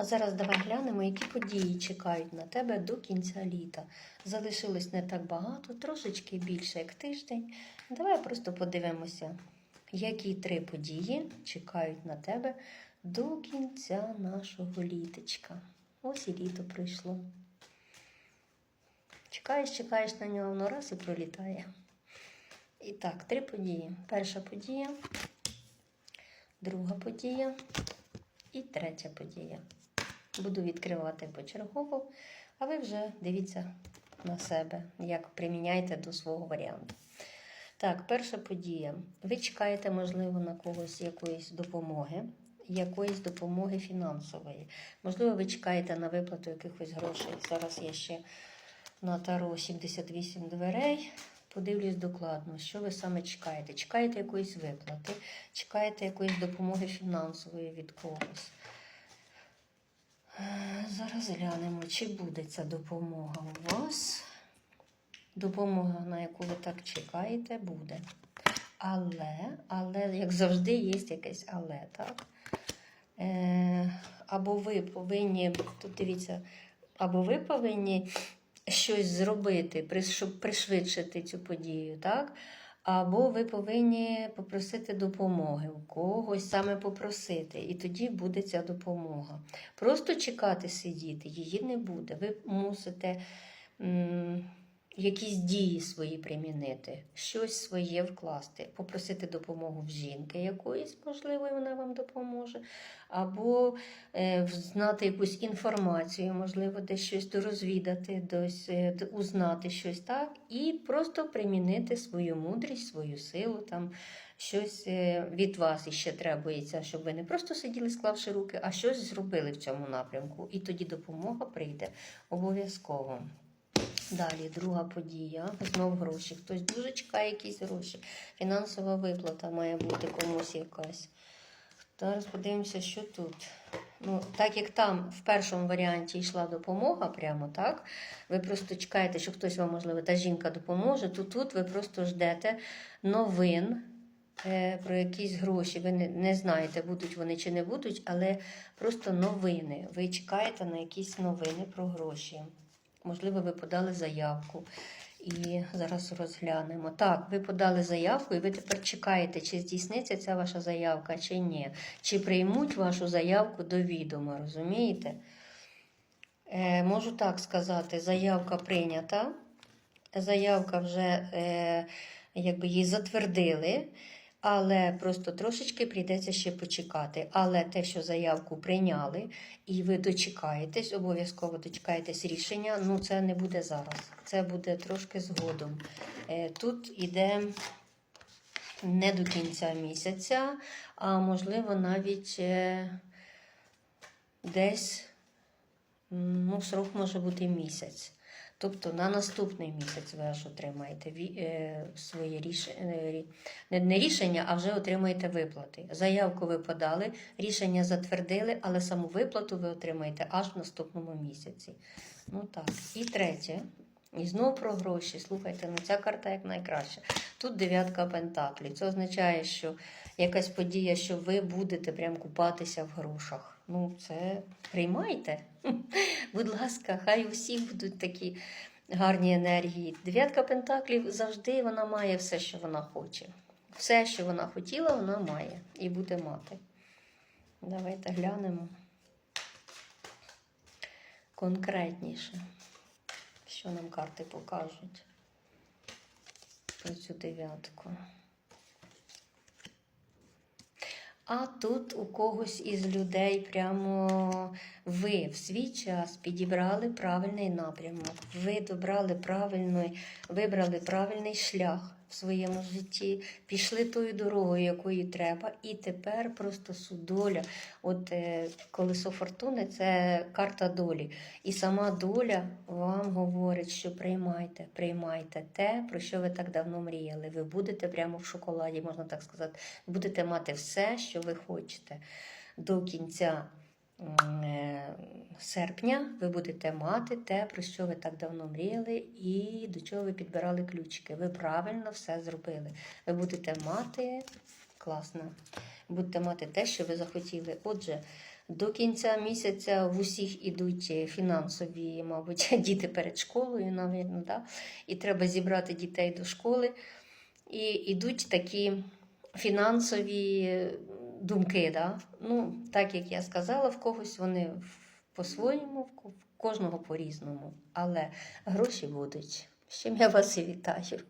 А зараз давай глянемо, які події чекають на тебе до кінця літа. Залишилось не так багато, трошечки більше як тиждень. Давай просто подивимося, які три події чекають на тебе до кінця нашого літочка. Ось і літо прийшло. Чекаєш, чекаєш на нього, воно раз і пролітає. І так, три події. Перша подія, друга подія і третя подія. Буду відкривати почергово, а ви вже дивіться на себе, як приміняйте до свого варіанту. Так, перша подія. Ви чекаєте, можливо, на когось якоїсь допомоги, якоїсь допомоги фінансової. Можливо, ви чекаєте на виплату якихось грошей. Зараз я ще на таро 78 дверей. Подивлюсь докладно, що ви саме чекаєте. Чекаєте якоїсь виплати, чекаєте якоїсь допомоги фінансової від когось. Е, Зараз глянемо, чи буде ця допомога у вас. Допомога, на яку ви так чекаєте, буде. Але, але, як завжди, є якесь але, так? Е, або ви повинні, тут дивіться, або ви повинні щось зробити, щоб пришвидшити цю подію, так? Або ви повинні попросити допомоги у когось, саме попросити, і тоді буде ця допомога. Просто чекати сидіти, її не буде. Ви мусите якісь дії свої примінити, щось своє вкласти, попросити допомогу в жінки якоїсь, можливо, вона вам допоможе, або е, знати якусь інформацію, можливо, десь щось дорозвідати, десь е, узнати щось так, і просто примінити свою мудрість, свою силу, там щось е, від вас іще требується, щоб ви не просто сиділи, склавши руки, а щось зробили в цьому напрямку. І тоді допомога прийде обов'язково. Далі, друга подія. Знов гроші. Хтось дуже чекає якісь гроші. Фінансова виплата має бути комусь якась. Зараз подивимося, що тут. Ну, так як там в першому варіанті йшла допомога, прямо так. Ви просто чекаєте, що хтось вам, можливо, та жінка допоможе, то тут ви просто ждете новин е, про якісь гроші. Ви не, не знаєте, будуть вони чи не будуть, але просто новини. Ви чекаєте на якісь новини про гроші. Можливо, ви подали заявку. І зараз розглянемо. Так, ви подали заявку, і ви тепер чекаєте, чи здійсниться ця ваша заявка, чи ні. Чи приймуть вашу заявку до відома, розумієте? Е, можу так сказати, заявка прийнята. Заявка вже е, якби її затвердили, але просто трошечки прийдеться ще почекати. Але те, що заявку прийняли, і ви дочекаєтесь, обов'язково дочекаєтесь рішення, ну це не буде зараз. Це буде трошки згодом. Е, тут іде не до кінця місяця, а можливо навіть е, десь ну, срок може бути місяць. Тобто на наступний місяць ви аж отримаєте е, своє рішення, не, не рішення, а вже отримаєте виплати. Заявку ви подали, рішення затвердили, але саму виплату ви отримаєте аж в наступному місяці. Ну так. І третє. І знову про гроші. Слухайте, ну ця карта як найкраща. Тут дев'ятка пентаклів. Це означає, що якась подія, що ви будете прям купатися в грошах. Ну, це приймайте. Будь ласка, хай усі будуть такі гарні енергії. Дев'ятка пентаклів завжди вона має все, що вона хоче. Все, що вона хотіла, вона має і буде мати. Давайте глянемо конкретніше, що нам карти покажуть про цю дев'ятку. А тут у когось із людей прямо ви в свій час підібрали правильний напрямок. Ви добрали правильний, вибрали правильний шлях в своєму житті, пішли тою дорогою, якої треба, і тепер просто судоля. От е, колесо фортуни це карта долі. І сама доля вам говорить, що приймайте, приймайте те, про що ви так давно мріяли. Ви будете прямо в шоколаді, можна так сказати. Будете мати все, що ви хочете. До кінця серпня ви будете мати те, про що ви так давно мріяли, і до чого ви підбирали ключики. Ви правильно все зробили. Ви будете мати класно. Будете мати те, що ви захотіли. Отже, До кінця місяця в усіх ідуть фінансові, мабуть, діти перед школою, навіть, да? і треба зібрати дітей до школи. І йдуть такі фінансові думки. Да? Ну, так як я сказала, в когось вони по-своєму, в кожного по-різному. Але гроші будуть. З чим я вас і вітаю.